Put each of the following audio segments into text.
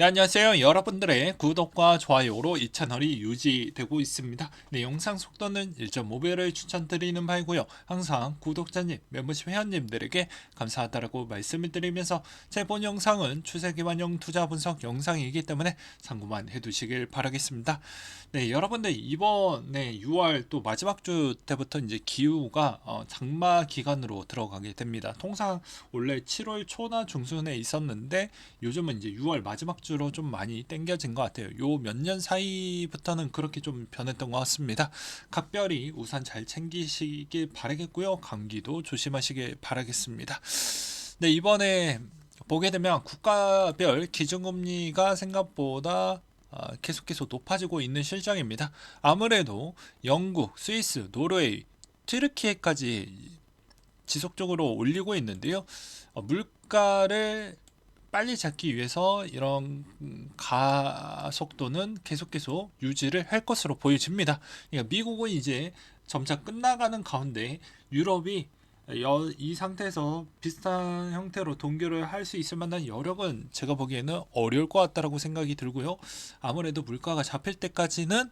네, 안녕하세요. 여러분들의 구독과 좋아요로 이 채널이 유지되고 있습니다. 네, 영상 속도는 1.5배를 추천드리는 바이고요. 항상 구독자님, 멤버십 회원님들에게 감사하다라고 말씀을 드리면서 제 본 영상은 추세 기반형 투자 분석 영상이기 때문에 참고만 해두시길 바라겠습니다. 네, 여러분들 이번에 6월 또 마지막 주 때부터 이제 기후가 어, 장마 기간으로 들어가게 됩니다. 통상 원래 7월 초나 중순에 있었는데 요즘은 이제 6월 마지막 주로 좀 많이 땡겨진 것 같아요. 요 몇 년 사이부터는 그렇게 좀 변했던 것 같습니다. 각별히 우산 잘 챙기시길 바라겠고요. 감기도 조심하시길 바라겠습니다. 네, 이번에 보게 되면 국가별 기준금리가 생각보다 아, 계속 계속 높아지고 있는 실정입니다. 아무래도 영국, 스위스, 노르웨이, 튀르키예까지 지속적으로 올리고 있는데요. 어, 물가를 빨리 잡기 위해서 이런 가속도는 계속 계속 유지를 할 것으로 보여집니다. 그러니까 미국은 이제 점차 끝나가는 가운데 유럽이 여- 이 상태에서 비슷한 형태로 동결을 할 수 있을 만한 여력은 제가 보기에는 어려울 것 같다라고 생각이 들고요. 아무래도 물가가 잡힐 때까지는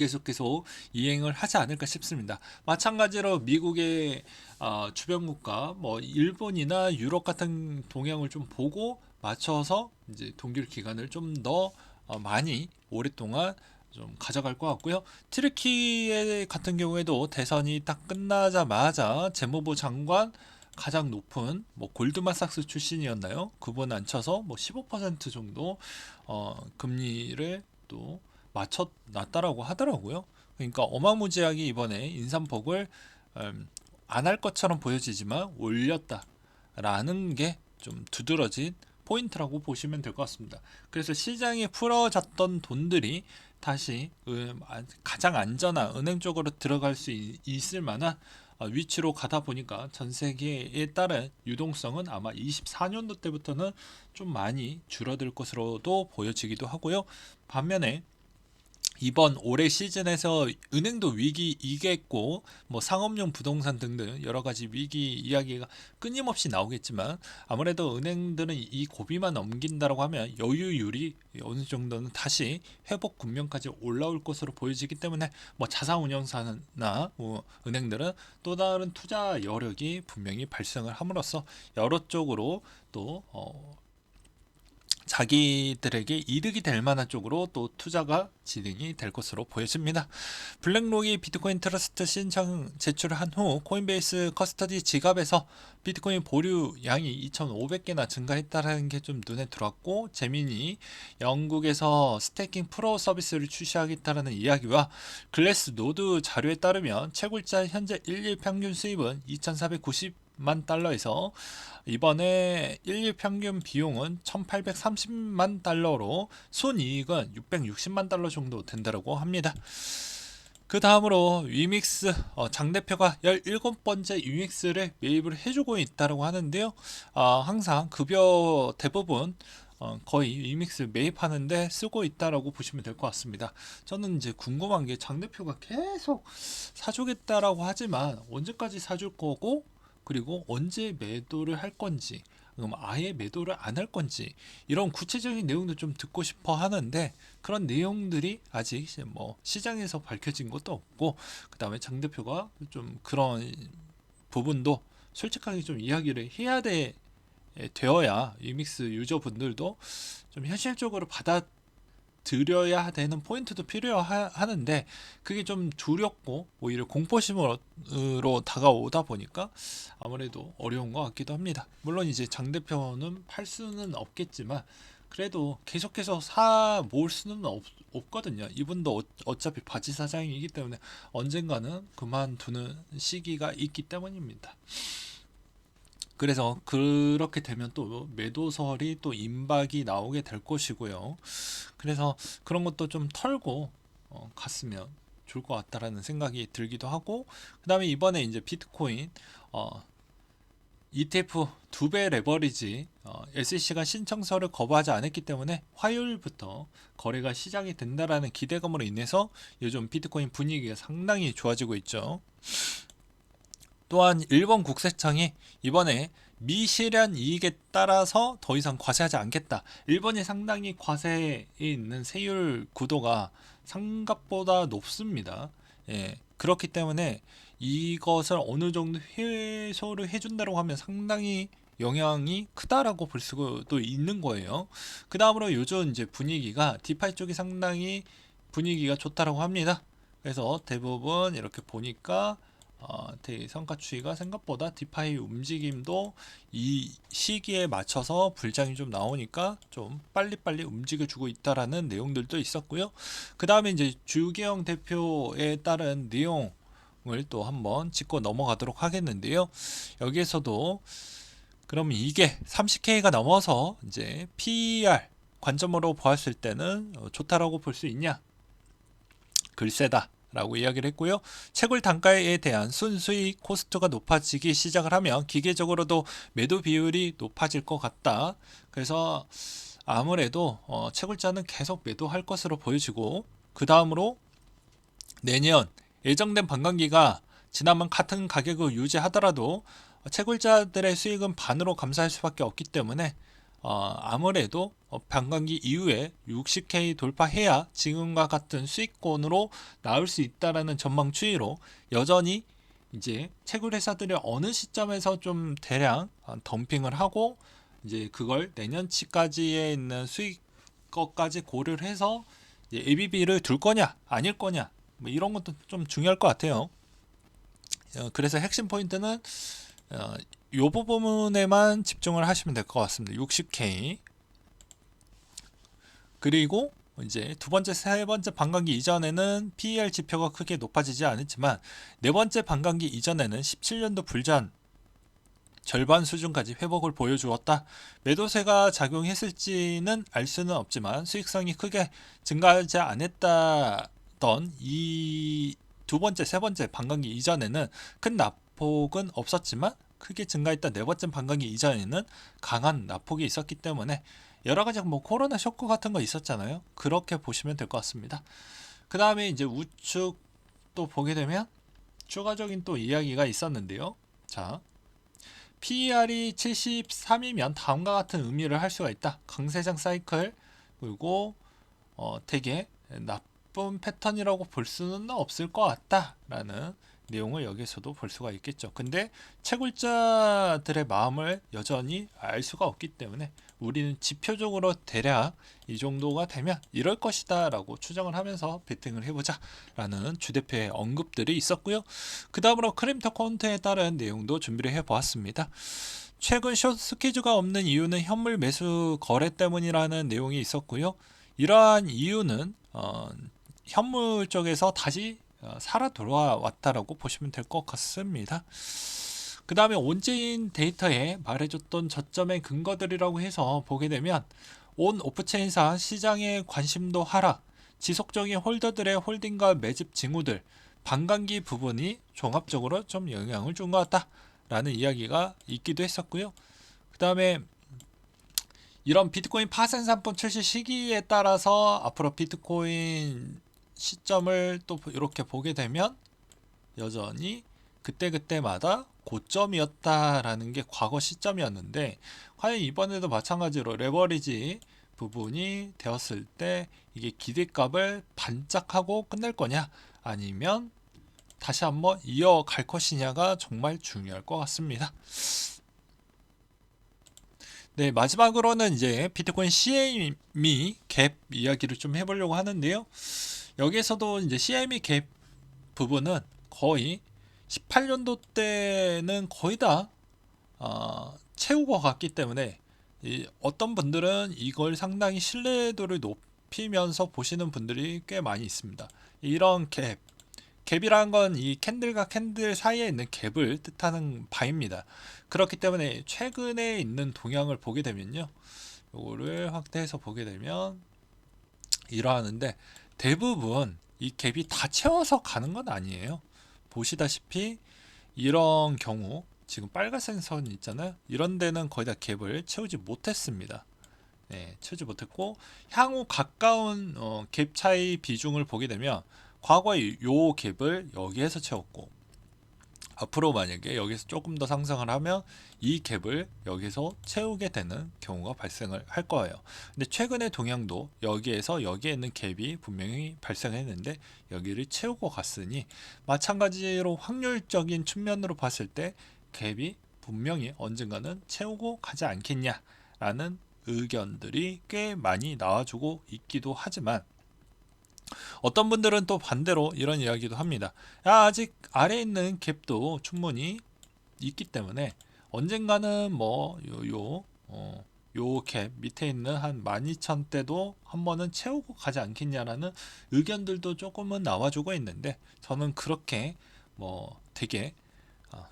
계속 계속 이행을 하지 않을까 싶습니다. 마찬가지로 미국의 어, 주변 국가, 뭐 일본이나 유럽 같은 동향을 좀 보고 맞춰서 이제 동결 기간을 좀더 어, 많이 오랫동안 좀 가져갈 것 같고요. 트르키예 같은 경우에도 대선이 딱 끝나자마자 재무부 장관 가장 높은 뭐 골드만삭스 출신이었나요? 그분 앉혀서 뭐 15% 정도 어, 금리를 또 맞춰 놨다라고 하더라고요. 그러니까 어마무지하게 이번에 인삼폭을 음, 안할 것처럼 보여지지만 올렸다라는 게 좀 두드러진 포인트라고 보시면 될 것 같습니다. 그래서 시장에 풀어졌던 돈들이 다시 음, 아- 가장 안전한 은행 쪽으로 들어갈 수 있- 있을 만한 어, 위치로 가다 보니까 전 세계에 따른 유동성은 아마 24년도 때부터는 좀 많이 줄어들 것으로도 보여지기도 하고요. 반면에 이번 올해 시즌에서 은행도 위기이겠고 뭐 상업용 부동산 등등 여러 가지 위기 이야기가 끊임없이 나오겠지만 아무래도 은행들은 이 고비만 넘긴다라고 하면 여유율이 어느 정도는 다시 회복 국면까지 올라올 것으로 보여지기 때문에 뭐 자산운용사나 뭐 은행들은 또 다른 투자 여력이 분명히 발생을 함으로써 여러 쪽으로 또 어, 자기들에게 이득이 될 만한 쪽으로 또 투자가 진행이 될 것으로 보여집니다. 블랙록이 비트코인 트러스트 신청 제출을 한후 코인베이스 커스터디 지갑에서 비트코인 보류 양이 2,500개나 증가했다는 게 좀 눈에 들어왔고 재민이 영국에서 스테이킹 프로 서비스를 출시하겠다는 이야기와 글래스 노드 자료에 따르면 채굴자 현재 일일 평균 수입은 2,490 만 달러에서 이번에 일일 평균 비용은 1,830만 달러로 순이익은 660만 달러 정도 된다고 합니다. 그 다음으로 위믹스 어, 장 대표가 17번째 위믹스를 매입을 해주고 있다고 하는데요. 아, 항상 급여 대부분 어, 거의 위믹스 매입하는데 쓰고 있다라고 보시면 될 것 같습니다. 저는 이제 궁금한 게 장 대표가 계속 사주겠다라고 하지만 언제까지 사줄 거고 그리고 언제 매도를 할 건지 그럼 아예 매도를 안 할 건지 이런 구체적인 내용도 좀 듣고 싶어 하는데 그런 내용들이 아직 뭐 시장에서 밝혀진 것도 없고 그 다음에 장 대표가 좀 그런 부분도 솔직하게 좀 이야기를 해야 돼 되어야 이믹스 유저분들도 좀 현실적으로 받아 들여야 되는 포인트도 필요하는데 그게 좀 두렵고 오히려 공포심으로 다가오다 보니까 아무래도 어려운 것 같기도 합니다. 물론 이제 장 대표는 팔 수는 없겠지만 그래도 계속해서 사 모을 수는 없, 없거든요. 이분도 어, 어차피 바지 사장이기 때문에 언젠가는 그만두는 시기가 있기 때문입니다. 그래서 그렇게 되면 또 매도설이 또 임박이 나오게 될 것이고요. 그래서 그런 것도 좀 털고 어, 갔으면 좋을 것 같다라는 생각이 들기도 하고 그 다음에 이번에 이제 비트코인 어, ETF 두 배 레버리지 어, SEC가 신청서를 거부하지 않았기 때문에 화요일부터 거래가 시작이 된다라는 기대감으로 인해서 요즘 비트코인 분위기가 상당히 좋아지고 있죠. 또한 일본 국세청이 이번에 미실현 이익에 따라서 더 이상 과세하지 않겠다. 일본이 상당히 과세에 있는 세율 구도가 생각보다 높습니다. 예, 그렇기 때문에 이것을 어느 정도 해소를 해준다고 하면 상당히 영향이 크다라고 볼 수도 있는 거예요. 그 다음으로 요즘 이제 분위기가 디파이 쪽이 상당히 분위기가 좋다라고 합니다. 그래서 대부분 이렇게 보니까 어, 대성과 추이가 생각보다 디파이 움직임도 이 시기에 맞춰서 불장이 좀 나오니까 좀 빨리빨리 움직여주고 있다라는 내용들도 있었고요. 그 다음에 이제 주기영 대표에 따른 내용을 또 한번 짚고 넘어가도록 하겠는데요. 여기에서도 그럼 이게 30K가 넘어서 이제 PER 관점으로 보았을 때는 어, 좋다라고 볼 수 있냐? 글쎄다. 라고 이야기를 했고요. 채굴 단가에 대한 순수익 코스트가 높아지기 시작을 하면 기계적으로도 매도 비율이 높아질 것 같다. 그래서 아무래도 어, 채굴자는 계속 매도할 것으로 보여지고 그 다음으로 내년 예정된 반감기가 지난번 같은 가격을 유지하더라도 채굴자들의 수익은 반으로 감소할 수밖에 없기 때문에 어, 아무래도 어, 반감기 이후에 60K 돌파해야 지금과 같은 수익권으로 나올 수 있다라는 전망 추이로 여전히 이제 채굴 회사들이 어느 시점에서 좀 대량 어, 덤핑을 하고 이제 그걸 내년치까지에 있는 수익 것까지 고려를 해서 ABB를 둘 거냐 아닐 거냐 뭐 이런 것도 좀 중요할 것 같아요. 어, 그래서 핵심 포인트는 어, 요 부분에만 집중을 하시면 될 것 같습니다. 60K 그리고 이제 두 번째, 세 번째 반감기 이전에는 PER 지표가 크게 높아지지 않았지만 네 번째 반감기 이전에는 17년도 불전 절반 수준까지 회복을 보여주었다. 매도세가 작용했을지는 알 수는 없지만 수익성이 크게 증가하지 않았다던 이 두 번째, 세 번째 반감기 이전에는 큰 낙폭은 없었지만 크게 증가했던 네 번째 반감기 이전에는 강한 낙폭이 있었기 때문에 여러 가지 뭐 코로나 쇼크 같은 거 있었잖아요. 그렇게 보시면 될 것 같습니다. 그 다음에 이제 우측 또 보게 되면 추가적인 또 이야기가 있었는데요. 자, PER이 73이면 다음과 같은 의미를 할 수가 있다. 강세장 사이클 그리고 어, 되게 나쁜 패턴이라고 볼 수는 없을 것 같다라는 내용을 여기서도 볼 수가 있겠죠. 근데 채굴자들의 마음을 여전히 알 수가 없기 때문에 우리는 지표적으로 대략 이 정도가 되면 이럴 것이다 라고 추정을 하면서 베팅을 해보자 라는 주대표의 언급들이 있었고요. 그 다음으로 크림터 카운트에 따른 내용도 준비를 해보았습니다. 최근 숏 스퀴즈가 없는 이유는 현물 매수 거래 때문이라는 내용이 있었고요. 이러한 이유는 어, 현물 쪽에서 다시 어, 살아 돌아왔다라고 보시면 될 것 같습니다. 그 다음에 온체인 데이터에 말해줬던 저점의 근거들이라고 해서 보게 되면 온 오프체인사 시장의 관심도 하락, 지속적인 홀더들의 홀딩과 매집 징후들, 반감기 부분이 종합적으로 좀 영향을 준 것 같다라는 이야기가 있기도 했었고요. 그 다음에 이런 비트코인 파생 상품 출시 시기에 따라서 앞으로 비트코인 시점을 또 이렇게 보게 되면 여전히 그때그때마다 고점이었다라는 게 과거 시점이었는데 과연 이번에도 마찬가지로 레버리지 부분이 되었을 때 이게 기대값을 반짝하고 끝낼 거냐 아니면 다시 한번 이어갈 것이냐가 정말 중요할 것 같습니다. 네, 마지막으로는 이제 비트코인 CME 갭 이야기를 좀 해보려고 하는데요. 여기에서도 이제 CME 갭 부분은 거의 18년도 때는 거의 다 어, 채우고 갔기 때문에 이 어떤 분들은 이걸 상당히 신뢰도를 높이면서 보시는 분들이 꽤 많이 있습니다. 이런 갭, 갭이라는 건이 캔들과 캔들 사이에 있는 갭을 뜻하는 바입니다. 그렇기 때문에 최근에 있는 동향을 보게 되면요. 요거를 확대해서 보게 되면 이러하는데 대부분 이 갭이 다 채워서 가는 건 아니에요. 보시다시피 이런 경우 지금 빨간색 선 있잖아요. 이런 데는 거의 다 갭을 채우지 못했습니다. 네, 채우지 못했고 향후 가까운 어, 갭 차이 비중을 보게 되면 과거에 요 갭을 여기에서 채웠고 앞으로 만약에 여기서 조금 더 상승을 하면 이 갭을 여기서 채우게 되는 경우가 발생을 할 거예요. 근데 최근의 동향도 여기에서 여기에 있는 갭이 분명히 발생했는데 여기를 채우고 갔으니 마찬가지로 확률적인 측면으로 봤을 때 갭이 분명히 언젠가는 채우고 가지 않겠냐라는 의견들이 꽤 많이 나와주고 있기도 하지만 어떤 분들은 또 반대로 이런 이야기도 합니다. 야, 아직 아래에 있는 갭도 충분히 있기 때문에 언젠가는 뭐 요 요 어, 요캡 밑에 있는 한 12,000대도 한 번은 채우고 가지 않겠냐라는 의견들도 조금은 나와주고 있는데 저는 그렇게 뭐 되게 아,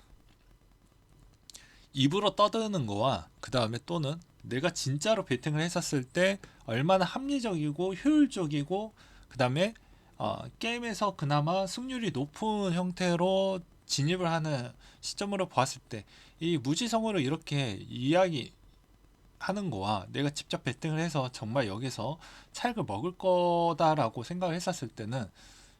입으로 떠드는 거와 그 다음에 또는 내가 진짜로 베팅을 했었을 때 얼마나 합리적이고 효율적이고 그 다음에 어, 게임에서 그나마 승률이 높은 형태로 진입을 하는 시점으로 봤을 때 이 무지성으로 이렇게 이야기 하는 거와 내가 직접 베팅을 해서 정말 여기서 차익을 먹을 거다라고 생각을 했었을 때는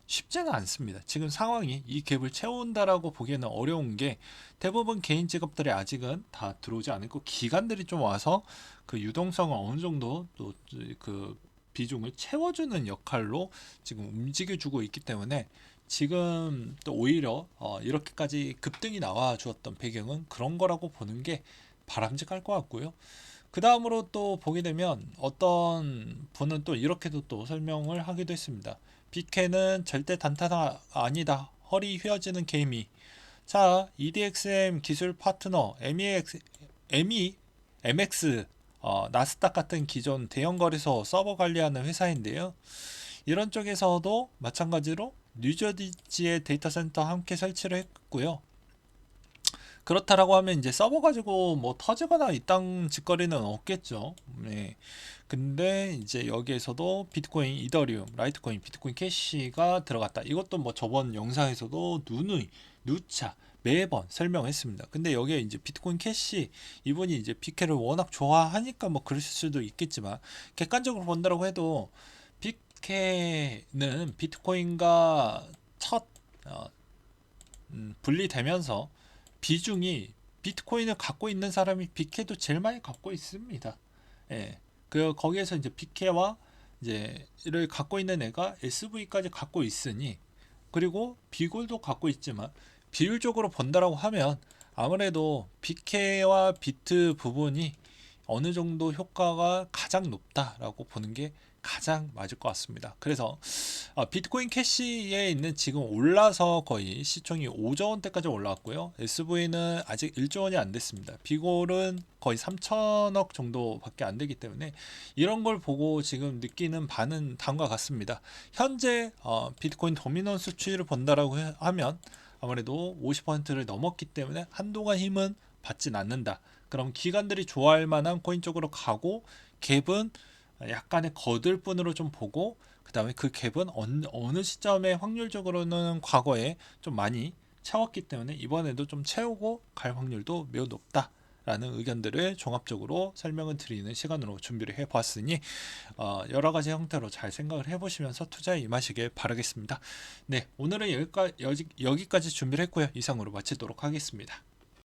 쉽지는 않습니다. 지금 상황이 이 갭을 채운다라고 보기에는 어려운 게 대부분 개인 직업들이 아직은 다 들어오지 않고 기관들이 좀 와서 그 유동성을 어느 정도 또 그 비중을 채워주는 역할로 지금 움직여주고 있기 때문에 지금 또 오히려 어 이렇게까지 급등이 나와 주었던 배경은 그런 거라고 보는 게 바람직할 것 같고요. 그 다음으로 또 보게 되면 어떤 분은 또 이렇게도 또 설명을 하기도 했습니다. BK는 절대 단타가 아니다. 허리 휘어지는 게임이. 자, EDXM 기술 파트너 MEX, ME, MX, 어, 나스닥 같은 기존 대형 거래소 서버 관리하는 회사인데요. 이런 쪽에서도 마찬가지로 뉴저지의 데이터 센터 함께 설치를 했고요. 그렇다라고 하면 이제 서버 가지고 뭐 터지거나 이땅 짓거리는 없겠죠. 네. 근데 이제 여기에서도 비트코인, 이더리움, 라이트코인, 비트코인 캐시가 들어갔다. 이것도 뭐 저번 영상에서도 누누이, 누차 매번 설명했습니다. 근데 여기에 이제 비트코인 캐시 이분이 이제 비케를 워낙 좋아하니까 뭐 그러실 수도 있겠지만 객관적으로 본다고 해도 비케는 비트코인과 첫 어, 음, 분리되면서 비중이 비트코인을 갖고 있는 사람이 비케도 제일 많이 갖고 있습니다. 예. 그 거기에서 이제 비케와 이제 이를 갖고 있는 애가 SV까지 갖고 있으니 그리고 비골도 갖고 있지만 비율적으로 본다라고 하면 아무래도 비케와 비트 부분이 어느 정도 효과가 가장 높다라고 보는 게 가장 맞을 것 같습니다. 그래서 어, 비트코인 캐시에 있는 지금 올라서 거의 시총이 5조 원대까지 올라왔고요. SV는 아직 1조 원이 안 됐습니다. 비골은 거의 3천억 정도밖에 안 되기 때문에 이런 걸 보고 지금 느끼는 반은 다음과 같습니다. 현재 어, 비트코인 도미넌스 추이를 본다라고 하면 아무래도 50%를 넘었기 때문에 한동안 힘은 받진 않는다. 그럼 기관들이 좋아할 만한 코인 쪽으로 가고 갭은 약간의 거들 뿐으로 좀 보고 그 다음에 그 갭은 어느, 어느 시점에 확률적으로는 과거에 좀 많이 채웠기 때문에 이번에도 좀 채우고 갈 확률도 매우 높다. 라는 의견들을 종합적으로 설명을 드리는 시간으로 준비를 해 보았으니 어, 여러 가지 형태로 잘 생각을 해 보시면서 투자에 임하시길 바라겠습니다. 네, 오늘은 여기까지, 여기까지 준비를 했고요. 이상으로 마치도록 하겠습니다.